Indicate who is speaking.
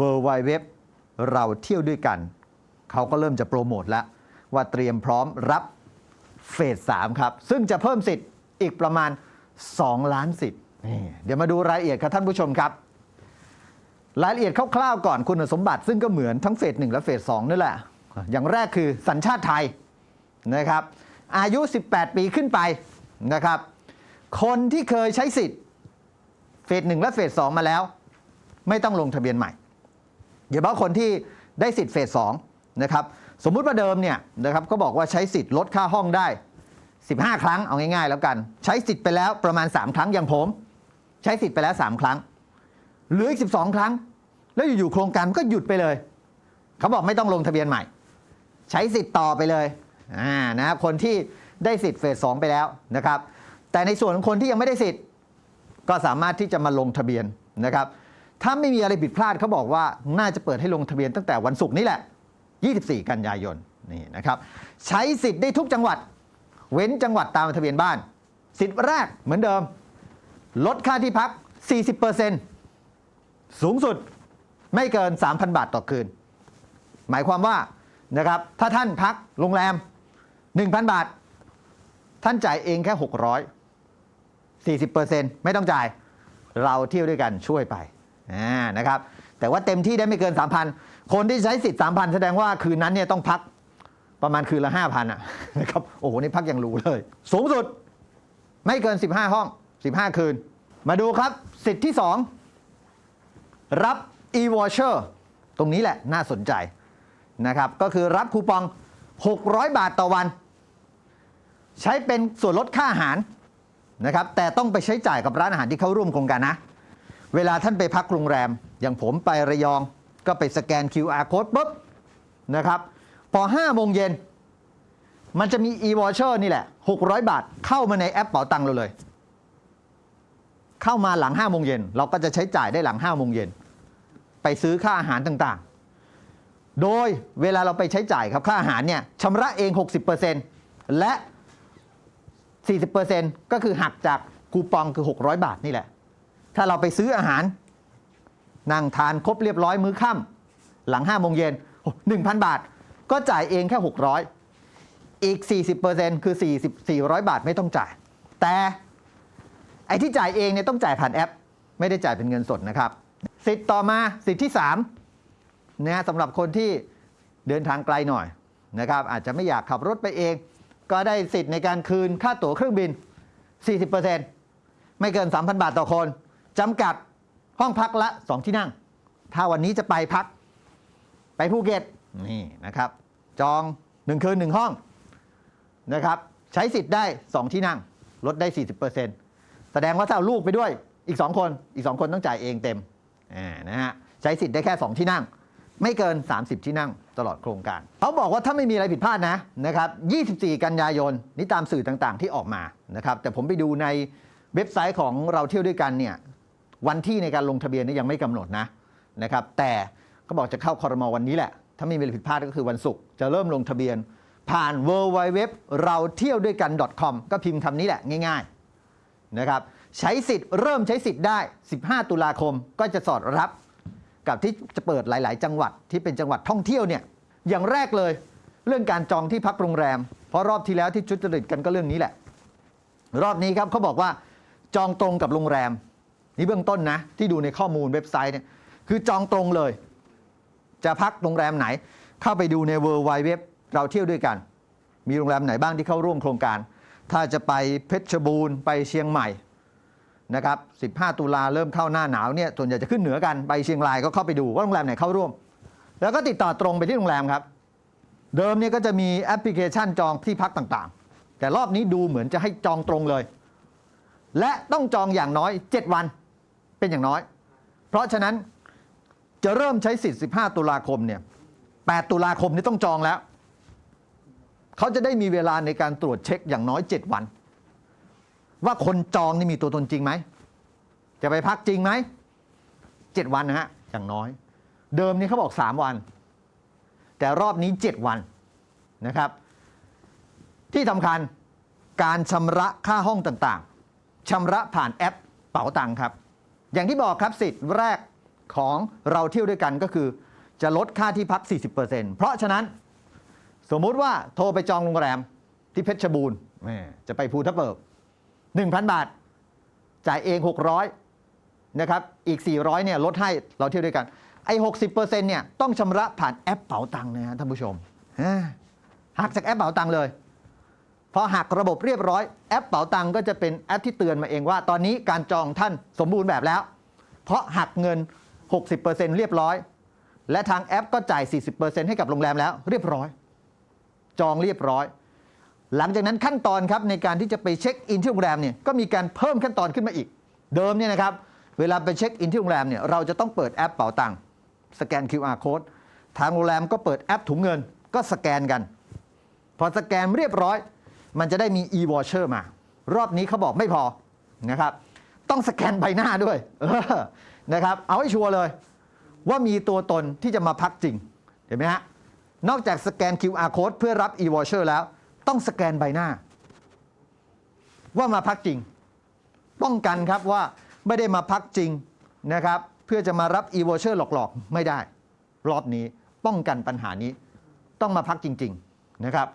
Speaker 1: w w w เราเที่ยวด้วยกัน เขาก็เริ่มจะโปรโมทแล้ว ว่าเตรียมพร้อมรับเฟส3ครับ ซึ่งจะเพิ่มสิทธิ์อีกประมาณ 2 ล้านสิทธิ์นี่เดี๋ยวมาดูรายละเอียดครับท่านผู้ชมครับ รายละเอียดคร่าวๆก่อนคุณสมบัติ ซึ่งก็เหมือนทั้งเฟส1และเฟส2นั่นแหละ อย่างแรกคือสัญชาติไทยนะครับ อายุ 18 ปีขึ้นไปนะครับ คนที่เคยใช้สิทธิ์เฟส1และเฟส2มาแล้ว ไม่ต้องลงทะเบียนใหม่ เฉพาะคนที่ได้สิทธิ์เฟส2นะครับสมมุติว่าเดิมเนี่ยนะครับก็บอกว่าใช้สิทธิ์ลดค่าห้องได้ 15 ครั้งเอาง่ายๆ แล้วกัน ใช้สิทธิ์ไปแล้วประมาณ 3 ครั้งอย่างผม ใช้สิทธิ์ไปแล้ว 3 ครั้งเหลืออีก 12 ครั้ง แล้วอยู่ๆโครงการก็หยุดไปเลย เขาบอกไม่ต้องลงทะเบียนใหม่ ใช้สิทธิ์ต่อไปเลยอ่านะคคนที่ได้สิทธิ์เฟสสองไปแล้วนะครับแต่ในส่วนของคนที่ยังไม่ได้สิทธิ์ก็สามารถที่จะมาลงทะเบียนนะครับ ถ้าไม่มีอะไรผิดพลาดเขาบอกว่าน่าจะเปิดให้ลงทะเบียนตั้งแต่วันศุกร์นี้แหละ 24 กันยายนนี่นะครับ ใช้สิทธิ์ได้ทุกจังหวัด เว้นจังหวัดตามทะเบียนบ้าน สิทธิ์แรกเหมือนเดิม ลดค่าที่พัก 40%สูงสุดไม่เกิน 3,000 บาทต่อคืน หมายความว่านะครับถ้าท่านพักโรงแรม 1,000 บาท ท่านจ่ายเองแค่ 600 40%ไม่ต้องจ่าย เราเที่ยวด้วยกันช่วยไป อ่านะครับแต่ว่าเต็มที่ได้ไม่เกิน 3,000 คนที่ใช้สิทธิ์ 3,000 แสดงว่าคืนนั้นเนี่ยต้องพักประมาณคืนละ 5,000อะนะครับโอ้โห นี่พักอย่างหรูเลย สูงสุดไม่เกิน 15 ห้อง 15 คืน มาดูครับสิทธิ์ที่ 2 รับ e-voucher ตรงนี้แหละน่าสนใจนะครับก็คือรับคูปอง 600 บาทต่อวัน ใช้เป็นส่วนลดค่าอาหารนะครับแต่ต้องไปใช้จ่ายกับร้านอาหารที่เข้าร่วมโครงการนะ เวลาท่านไปพักโรงแรม อย่างผมไประยองก็ไปสแกน QR code ปุ๊บนะครับ พอ5โมงเย็น มันจะมี e-voucher นี่แหละ 600 บาทเข้ามาในแอปเป๋าตังค์เราเลย เข้ามาหลัง5โมงเย็นเราก็จะใช้จ่ายได้หลัง5โมงเย็นไปซื้อค่าอาหารต่างๆ โดยเวลาเราไปใช้จ่ายครับค่าอาหารเนี่ยชำระเอง 60%และ 40%ก็คือหักจากคูปองคือ 600 บาทนี่แหละ ถ้าเราไปซื้ออาหาร นั่งทานครบเรียบร้อยมื้อค่ำหลัง5โมงเย็น1,000 บาท ก็จ่ายเองแค่ 600 อีก 40%คือ 40 400 บาทไม่ต้องจ่าย แต่ไอ้ที่จ่ายเองเนี่ยต้องจ่ายผ่านแอป ไม่ได้จ่ายเป็นเงินสดนะครับ สิทธิ์ต่อมาสิทธิ์ที่3นะฮะสำหรับคนที่เดินทางไกลหน่อยนะครับอาจจะไม่อยากขับรถไปเอง ก็ได้สิทธิ์ในการคืนค่าตั๋วเครื่องบิน 40%ไม่เกิน 3,000 บาทต่อคน จำกัดห้องพักละ 2 ที่นั่ง ถ้าวันนี้จะไปพัก ไปภูเก็ตนี่นะครับ จอง 1 คืน 1 ห้องนะครับ ใช้สิทธิ์ได้ 2 ที่นั่ง ลดได้ 40%แสดงว่าถ้าเอาลูกไปด้วยอีก 2 คนอีก 2 คนต้องจ่ายเองเต็มนะฮะใช้สิทธิ์ได้แค่ 2 ที่นั่ง ไม่เกิน 30 ที่นั่งตลอดโครงการ เขาบอกว่าถ้าไม่มีอะไรผิดพลาดนะนะครับ 24 กันยายนนี่ตามสื่อต่างๆ ที่ออกมานะครับแต่ผมไปดูในเว็บไซต์ของเราเที่ยวด้วยกันเนี่ย วันที่ในการลงทะเบียนนี่ยังไม่กำหนดนะนะครับแต่เขาบอกจะเข้าคอรมอวันนี้แหละ ถ้าไม่มีอะไรผิดพลาดก็คือวันศุกร์จะเริ่มลงทะเบียน ผ่าน w w w เราเที่ยวด้วยกัน .com ก็พิมพ์คำนี้แหละง่าย ๆนะครับใช้สิทธิ์เริ่มใช้สิทธิ์ได้ 15 ตุลาคมก็จะสอดรับ กับที่จะเปิดหลาย ๆ จังหวัดที่เป็นจังหวัดท่องเที่ยวเนี่ยอย่างแรกเลยเรื่องการจองที่พักโรงแรม เพราะรอบที่แล้วที่ชุดจริตกันก็เรื่องนี้แหละ รอบนี้ครับเขาบอกว่าจองตรงกับโรงแรม นี่เบื้องต้นนะ ที่ดูในข้อมูลเว็บไซต์เนี่ยคือจองตรงเลย จะพักโรงแรมไหน เข้าไปดูในเวอร์ไวเว็บเราเที่ยวด้วยกัน มีโรงแรมไหนบ้างที่เข้าร่วมโครงการ ถ้าจะไปเพชรบูรณ์ไปเชียงใหม่นะครับ 15 ตุลาเริ่มเข้าหน้าหนาวเนี่ยส่วนใหญ่จะขึ้นเหนือกันไปเชียงรายก็เข้าไปดูว่าโรงแรมไหนเข้าร่วม แล้วก็ติดต่อตรงไปที่โรงแรมครับ เดิมเนี่ยก็จะมีแอปพลิเคชันจองที่พักต่างๆ แต่รอบนี้ดูเหมือนจะให้จองตรงเลย และต้องจองอย่างน้อย 7 วัน เป็นอย่างน้อย เพราะฉะนั้นจะเริ่มใช้สิทธิ์ 15 ตุลาคมเนี่ย 8 ตุลาคมนี่ต้องจองแล้ว เขาจะได้มีเวลาในการตรวจเช็คอย่างน้อย 7 วัน ว่าคนจองนี่มีตัวตนจริงไหม จะไปพักจริงไหมเจ็ดวันนะฮะ อย่างน้อย เดิมนี่เขาบอก 3 วัน แต่รอบนี้ 7 วันนะครับ ที่สำคัญการชำระค่าห้องต่างๆชำระผ่านแอปเป๋าตังค์ครับ อย่างที่บอกครับสิทธิ์แรกของเราเที่ยวด้วยกันก็คือ จะลดค่าที่พัก 40%เพราะฉะนั้นสมมุติว่าโทรไปจองโรงแรมที่เพชรบูรณ์จะไปภูทับเบิก1,000 บาท จ่ายเอง 600นะครับอีก 400เนี่ยลดให้เราเที่ยวด้วยกันไอ้60%เนี่ยต้องชำระผ่านแอปเป๋าตังค์นะฮะท่านผู้ชมอ่าหักจากแอปเป๋าตังค์เลย พอหักระบบเรียบร้อยแอปเป๋าตังก็จะเป็นแอปที่เตือนมาเองว่า ตอนนี้การจองท่านสมบูรณ์แบบแล้ว เพราะหักเงิน 60%เรียบร้อย และทางแอปก็จ่าย 40%ให้กับโรงแรมแล้วเรียบร้อย จองเรียบร้อย หลังจากนั้นขั้นตอนครับในการที่จะไปเช็คอินที่โรงแรมเนี่ยก็มีการเพิ่มขั้นตอนขึ้นมาอีก เดิมเนี่ยนะครับเวลาไปเช็คอินที่โรงแรมเนี่ยเราจะต้องเปิดแอปเป๋าตังสแกน QR code ทางโรงแรมก็เปิดแอปถุงเงินก็สแกนกัน พอสแกนเรียบร้อย มันจะได้มี e-voucher มา รอบนี้เขาบอกไม่พอนะครับ ต้องสแกนใบหน้าด้วยออนะครับ เอาให้ชัวร์เลย ว่ามีตัวตนที่จะมาพักจริง เห็นไหมฮะ นอกจากสแกน QR code เพื่อรับ e-voucher แล้ว ต้องสแกนใบหน้า ว่ามาพักจริง ป้องกันครับว่าไม่ได้มาพักจริงนะครับ เพื่อจะมารับ e-voucher หลอกๆ ไม่ได้ รอบนี้ป้องกันปัญหานี้ ต้องมาพักจริง ๆ นะครับ